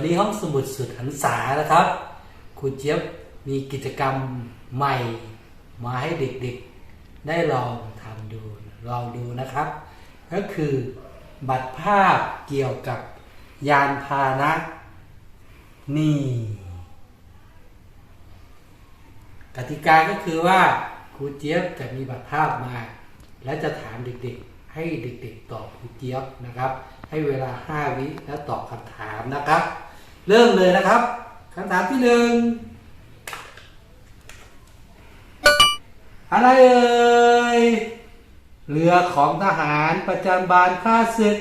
วันนี้ห้องสมุดสุดหันษานะครับครูเจี๊ยบมีกิจกรรมใหม่มาให้เด็กๆ ได้ลองทำดูลองดูนะครับ ก็คือบัตรภาพเกี่ยวกับยานพาหนะ นี่ กติกาก็คือว่าครูเจี๊ยบจะมีบัตรภาพมา และจะถามเด็กๆ ให้เด็กๆ ตอบครูเจี๊ยบนะครับ ให้เวลา 5 วิแล้วตอบคำถามนะครับ เริ่มเลยนะครับคำถามที่หนึ่งอะไรเอ่ยเรือของทหารประจำบานข้าศึก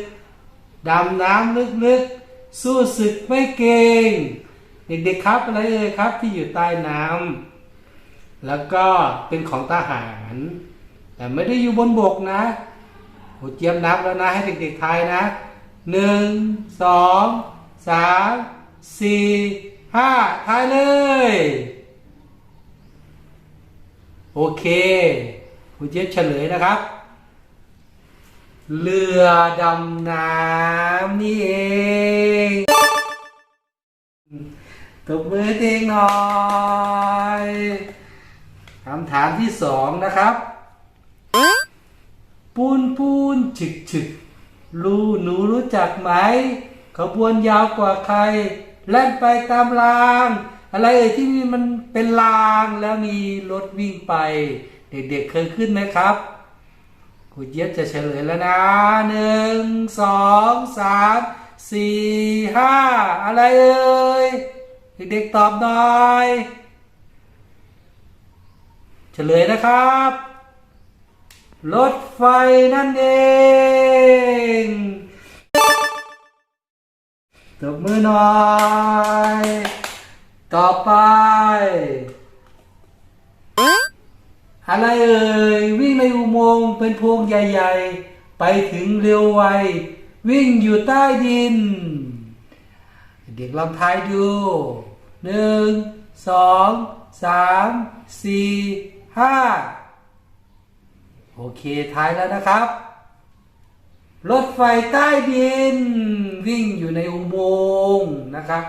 ดำน้ำลึกๆ สู้ศึกไม่เก่ง เด็กๆครับอะไรเอ่ยครับที่อยู่ใต้น้ำแล้วก็เป็นของทหาร แต่ไม่ได้อยู่บนบกนะโหเจียมนับแล้วนะให้เด็กๆทายนะหนึ่งสองสาม สี่ห้าทายเลย โอเคคุณเจี๊ยบเฉลยนะครับ เรือดำน้ำนี่เองตบมือเองหน่อยคำถามที่สองนะครับ ปูนปูนฉึกฉึกรู้หนูรู้จักไหม ขบวนยาวกว่าใคร แล่นไปตามราง อะไรเอ่ยที่นี่มันเป็นรางแล้วมีรถวิ่งไป เด็กๆเคยขึ้นไหมครับครูเจี๊ยบจะเฉลยแล้วนะหนึ่งสองสามสี่ห้าอะไรเอ่ยเด็กๆตอบหน่อยเฉลยนะครับ รถไฟนั่นเอง ตบมือหน่อย ต่อไป อะไรเอ่ย วิ่งในอุโมงค์เป็นพวงใหญ่ๆ ไปถึงเร็วไว วิ่งอยู่ใต้ดิน เด็กลองทายดูหนึ่งสองสามสี่ห้าโอเคทายแล้วนะครับ รถไฟใต้ดิน วิ่งอยู่ในอุโมงค์นะครับ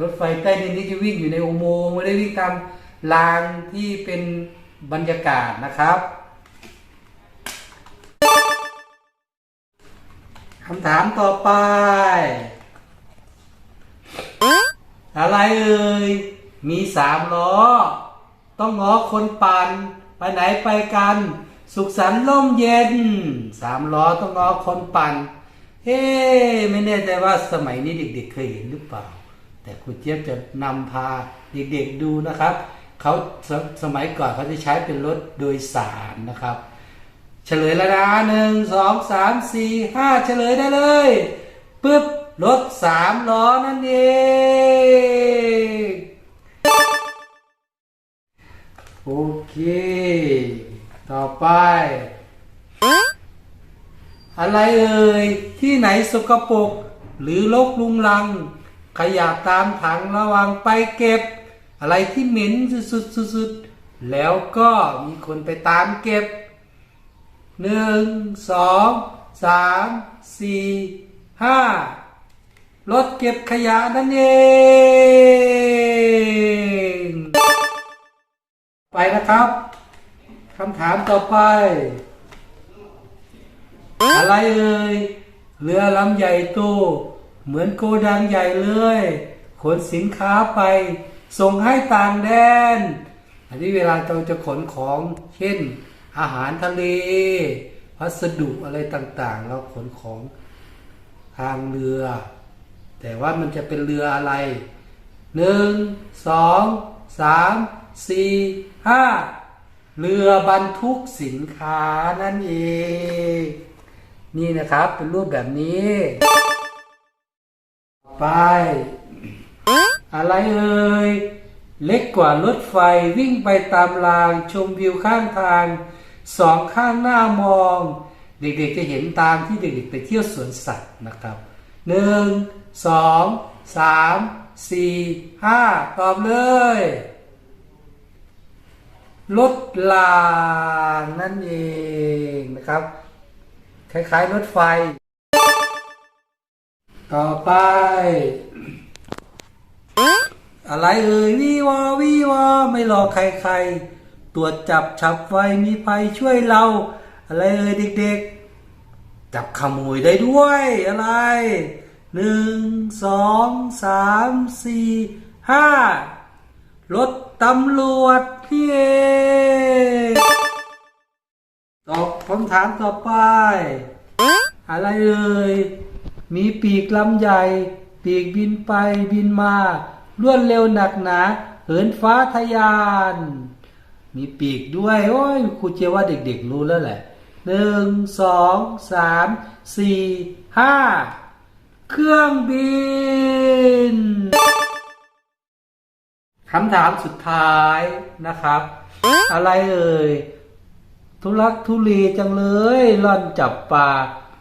รถไฟใต้ดินที่จะวิ่งอยู่ในอุโมงค์ไม่ได้วิ่งตามรางที่เป็นบรรยากาศนะครับคำถามต่อไป อะไรเอ่ยมีสามล้อ ต้องง้อคนปั่นไปไหนไปกัน สุขสันต์ร่มเย็นสามล้อต้องง้อคนปั่นเฮ้ไม่แน่ใจว่าสมัยนี้เด็ก ๆ เคยเห็นหรือเปล่า แต่ครูเจี๊ยบจะนำพาเด็กๆดูนะครับเขาสสมัยก่อนเขาจะใช้เป็นรถโดยสารนะครับ เฉลยแล้วนะหนึ่งสองสามสี่ห้าเฉลยได้เลยปึ๊บรถสามล้อนั่นเองโอเค ต่อไป อะไรเอ่ย ที่ไหนสกปรกหรือลกลุงลัง ขยะตามถังระวังไปเก็บ อะไรที่เหม็นสุดๆๆแล้วก็มีคนไปตามเก็บหนึ่งสองสามสี่ห้ารถเก็บขยะนั่นเอง ไปนะครับ คำถามต่อไป อะไรเอ่ยเรือลำใหญ่โตเหมือนโกดังใหญ่เลยขนสินค้าไป ส่งให้ต่างแดน อันนี้เวลาเราจะขนของเช่น อาหารทะเลพัสดุอะไรต่างๆ เราขนของทางเรือ แต่ว่ามันจะเป็นเรืออะไรหนึ่งสองสามสี่ห้า เรือบรรทุกสินค้านั่นเอง นี่นะครับเป็นรูปแบบนี้ไป อะไรเอ่ยเล็กกว่ารถไฟวิ่งไปตามรางชมวิวข้างทาง สองข้างหน้ามอง เด็กๆจะเห็นตามที่เด็กๆไปเที่ยวสวนสัตว์นะครับหนึ่งสองสามสี่ห้าตอบเลย รถรางนั่นเองนะครับ คล้ายๆรถไฟ ต่อไป อะไรเอ่ยวีวอวีวอไม่รอใครๆ ตรวจจับฉับไวมีภัยช่วยเรา อะไรเอ่ยเด็กๆ จับขโมยได้ด้วยอะไรหนึ่งสองสามสี่ห้า รถตำรวจนี่เอตอบคำถามต่อไป อะไรเอ่ยมีปีกลำใหญ่ ปีกบินไปบินมารวดเร็วหนักหนาเหินฟ้าทะยาน มีปีกด้วยโอ้ยครูเชื่อว่าเด็กๆรู้แล้วแหละหนึ่งสองสามสี่ห้าเครื่องบิน คำถามสุดท้ายนะครับ อะไรเอ่ยทุลักทุเลจังเลยล่อนจับปลา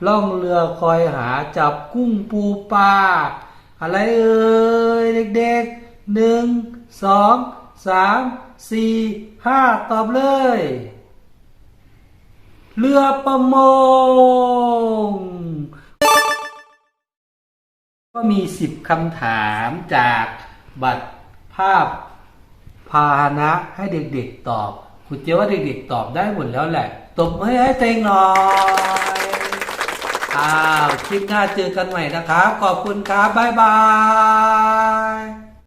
ล่องเรือคอยหาจับกุ้งปูปลาอะไรเอ่ยเด็กๆหนึ่งสองสามสี่ห้าตอบเลย เรือประมง ก็มีสิบคำถามจากบัตราพพาหนะให้เด็กๆตอบ คุณเจ๊ว่าเด็กๆตอบได้หมดแล้วแหละ ตบมือให้เต็งหน่อยอ้าวคลิปหน้าเจอกันใหม่นะครับ ขอบคุณครับ บ๊ายบาย